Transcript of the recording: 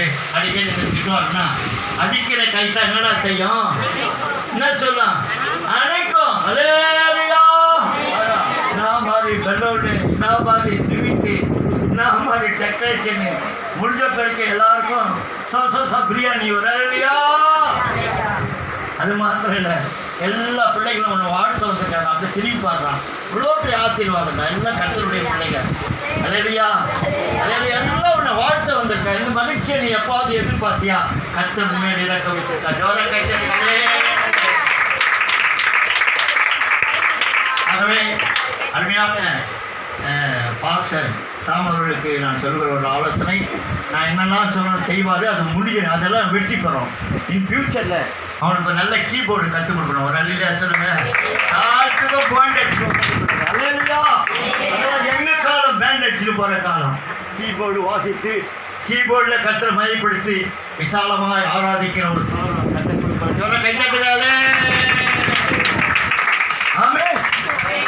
டே அடிக்கடி இந்த திட்டுவாருன்னா அடிக்கிற கை தான் என்னடா செய்யும்? என்ன சொல்லும்? அனைக்கும் அலேலியா நான் மாதிரி பெல்லோடு நான் மாதிரி ஸ்வீட்டு நான் மாதிரி டெக்கரேஷனு முடிஞ்ச பிறகு எல்லாருக்கும் சோ சோ சோ பிரியாணி ஒரு அது மாத்திரம் இல்லை. எல்லா பிள்ளைகளும் ஒன்று வாழ்த்து வந்திருக்காங்க. அப்படி திரும்பி பாடுறான் இவ்வளோ பெரிய ஆசீர்வாதம் தான். எல்லாம் கத்தருடைய பிள்ளைங்க அலையா அலையா இந்த நீ எப்பாவது எதிர்பார்த்தியா? கத்த முன்னேறி இறக்க விட்டுருக்கா. ஜோர கைத்தே ஆகவே அருமையான பாசன் பாஸ்டர் நான் சொல்கிற ஒரு ஆலோசனை. நான் என்னெல்லாம் சொல்ல செய்வார் அது முடியும் அதெல்லாம் வெற்றி பெறும். இன் ஃபியூச்சரில் அவனுக்கு நல்ல கீபோர்டு கற்றுக் கொடுக்கணும். ஒரு அல்லையா சொல்லுங்க? பேண்ட் அடிச்சுட்டு அல்லையா? காலம்? பேண்ட் அடிச்சுட்டு போகிற காலம். கீபோர்டு வாசித்து கீபோர்டில் கத்தரை மையப்படுத்தி விசாலமாக ஆராதிக்கிற ஒரு சாதனம் கத்தை கொடுப்பாரு